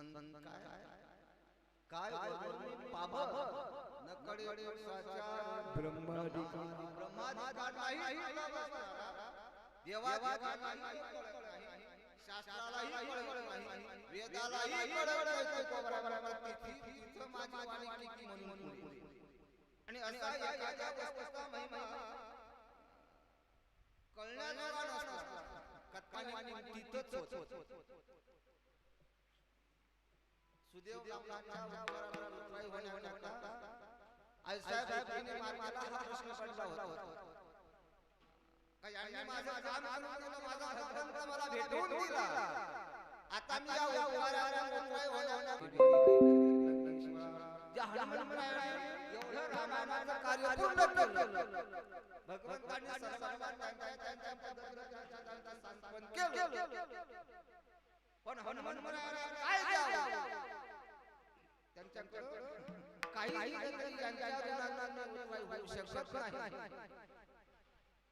काय? काय वरून पाभ नकडे साचा ब्रह्माधिकार ब्रह्माधिकार नाही देवाधिकार नाही शास्त्रालाही कळत नाही. वेदालाही कळत नाही. तो बरोबर तिथी तिथं माझी वाणी की म्हणून पुढे. आणि नसतो. कथानी तिथंच होत. सुदेव होण्याकरता मार्गाला हा प्रश्न पडला होता. का यांनी माझं काम करून दिलं, माझा हक्क मला भेटवून दिला. आता मी या उपकाराला उत्तराई होण्याकरता ज्या हनुमंतरायाने एवढं रामायणाचं कार्य पूर्ण केलं. भगवंतांनी सर्वांना त्यांच्या त्यांच्या पद्धतीनं सांत्वन केलं. पण हनुमंतरायाला काय त्यांच्याकडं काही त्यांच्या ऋणांना होऊ शकत नाही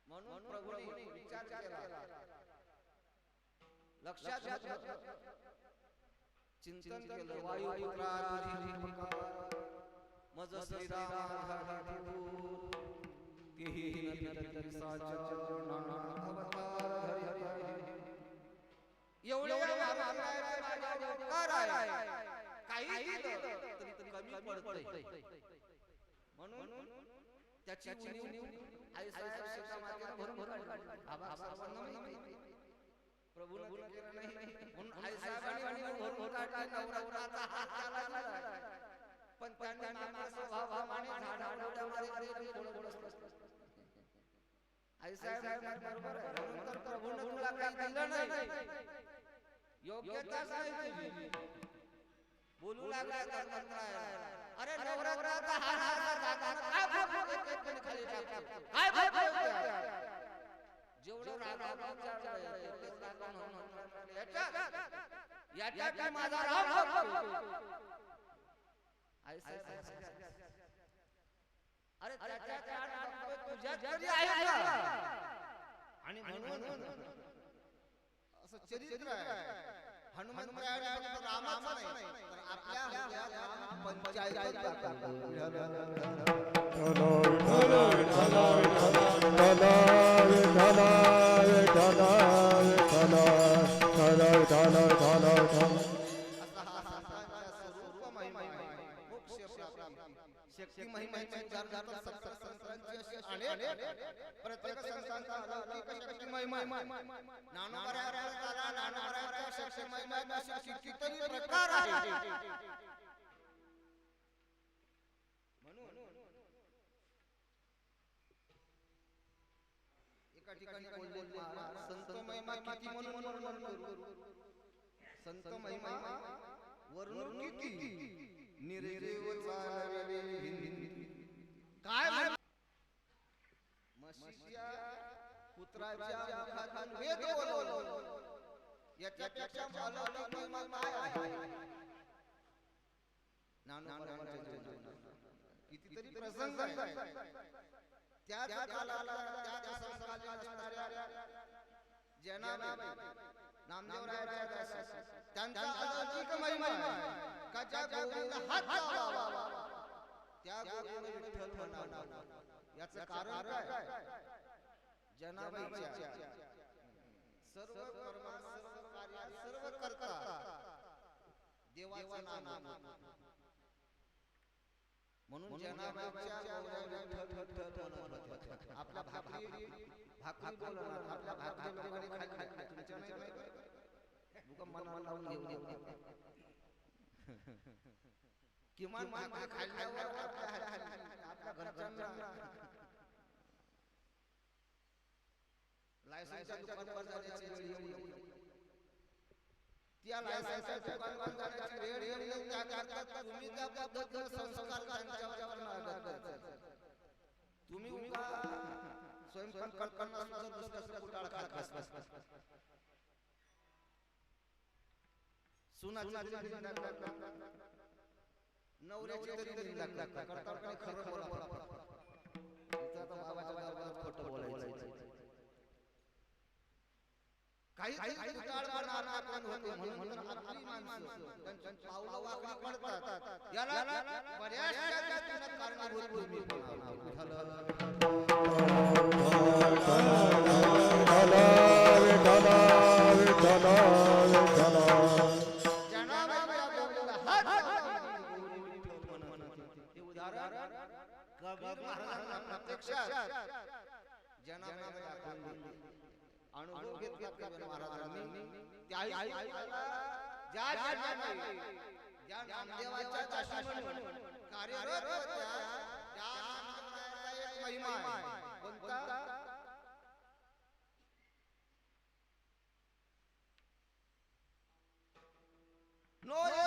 म्हणून प्रभूने विचार केला लक्षात चिंतन केलं कृपा, मज श्रीराम तेही काही कमी पडतंय म्हणून त्याची उणीव आई साहेब मागे भरून भरून काढली. आबा सर्वांना माहिती. प्रभूनं केलं नाही म्हणून आई साहेबांनी उणीव भरून काढली. नवरात्राचा हात त्याला दिला. पण त्यांनी नाना. आई साहेब बरोबर आहे. म्हणून तर प्रभूनं तुला काही दिलं नाही तुझी बोलू लागला. अरे नवरात्राचा हार काय? काय? जेवढं माझा अरे आहे? आणि म्हणून असं चरित्र आहे हनुमंतरायाने फक्त रामाचं नाही तर आपल्या हृदयात राम पंचायत असा हा संतांचा स्वरूप महिमा आहे. मोक्ष प्राप्ती. शक्ती महिमेचे चार चार सत्तर संतांची अशी अनेक प्रत्येक संतांचा अलौकिक शक्ती महिमा ज्ञानोबराया ज्ञानोबराया शक्ती महिमा अशी कितीतरी प्रकार आहे म्हणून एका ठिकाणी बोलले महाराज संत महिमा. किती म्हणून संत महिमा वरून किती निर्जीव चालवे. काय म्हशीच्या पुत्राच्या मुखातून वेद बोलवलं. याच्यापेक्षा अलौकिक महिमा काय आहे? ज्ञानोबरायांच्या जीवनात. कितीतरी प्रसंग आहे त्याच कालाला त्याच संस्काराला असणाऱ्या ज्यांना नामदेवराया त्यांचा अलौकिक महिमा. का ज्या गौरीला हात लावावा, त्या गौरीने विठ्ठल म्हणावा. याचं कारण काय? जनाबाईच्या. सर्व कर्म सर्व कार्य सर्व करता. देवाचं नाम. म्हणून. आपल्या भाकरी भाकरी बोलणार आपल्या भाकरी लोकांनी खाली खाली तुमच्या नाही खाली. भूकंप मनाला लावून घेऊ देऊ किमान भाकरी खाल्ल्यावर आपल्या घरच्यांना लायसन्सच्या दुकानावर जाण्याची वेळ येऊ त्या लायसन्सच्या दुकानावर जाण्याची वेळ येऊ त्या तुम्ही त्या संस्कार त्यांच्यावर तुम्ही उगा स्वयंपाक कुटाळ नवऱ्याची तरी करता काय खरं बोला. इथं बाबाच्या खोटं काही काही कुटाळ करणार आपण होते म्हणून म्हणून आपली माणसं त्यांची पावलं वाकडी पडतात याला बऱ्याचशा गोष्टींना कारणीभूत तुम्ही पण आहात. विठ्ठल. जनाबाई आपल्याला हात लावून विठ्ठल म्हणत. हे उदाहरण कबीर महाराजांना प्रत्यक्षात जनाबाई दाखवून दिले. अनुभव घेतला कबीर महाराजांनी. ज्या ज्या नामदेवाच्या दासी म्हणून कार्यरत होत्या त्या नामदेवाचा एक महिमा आहे. कोणता? नोया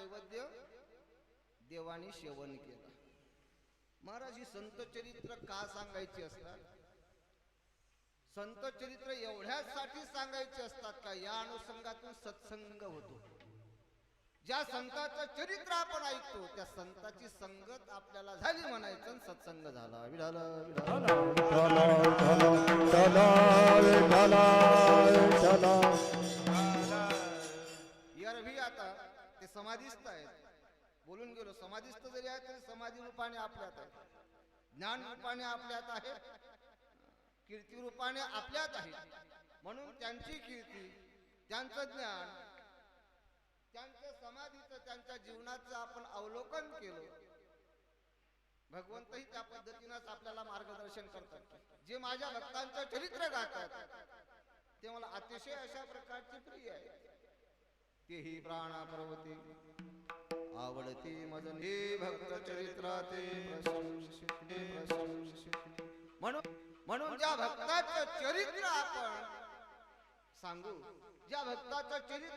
नैवेद्य देवाने सेवन केला महाराज ही संत चरित्र का सांगायची असतात संत चरित्र एवढ्यासाठी सांगायचे असतात का या अनुषंगातून सत्संग होतो ज्या संताचं चरित्र आपण ऐकतो त्या संताची संगत आपल्याला झाली म्हणायचं सत्संग झाला विढाला ते समाधिस्थ आहेत. बोलून गेलो समाधिस्थ जरी आहेत तरी समाधी रूपाने आपल्यात आहे ज्ञान रूपाने आपल्यात आहे. कीर्ती रूपाने आपल्यात आहे. म्हणून त्यांची कीर्ती त्यांचं ज्ञान त्यांच्या समाधीचं त्यांच्या जीवनाचं आपण अवलोकन केलं. भगवंतही त्या पद्धतीनंच आपल्याला मार्गदर्शन करतात. जे माझ्या भक्तांचं चरित्र गातात ते मला अतिशय अशा प्रकारचे प्रिय आहे तेही प्राणा पर्वते आवडते मजने भक्त चरित्राते म्हणून म्हणून ज्या भक्ताचं चरित्र आपण सांगू. ज्या भक्ताचं चरित्र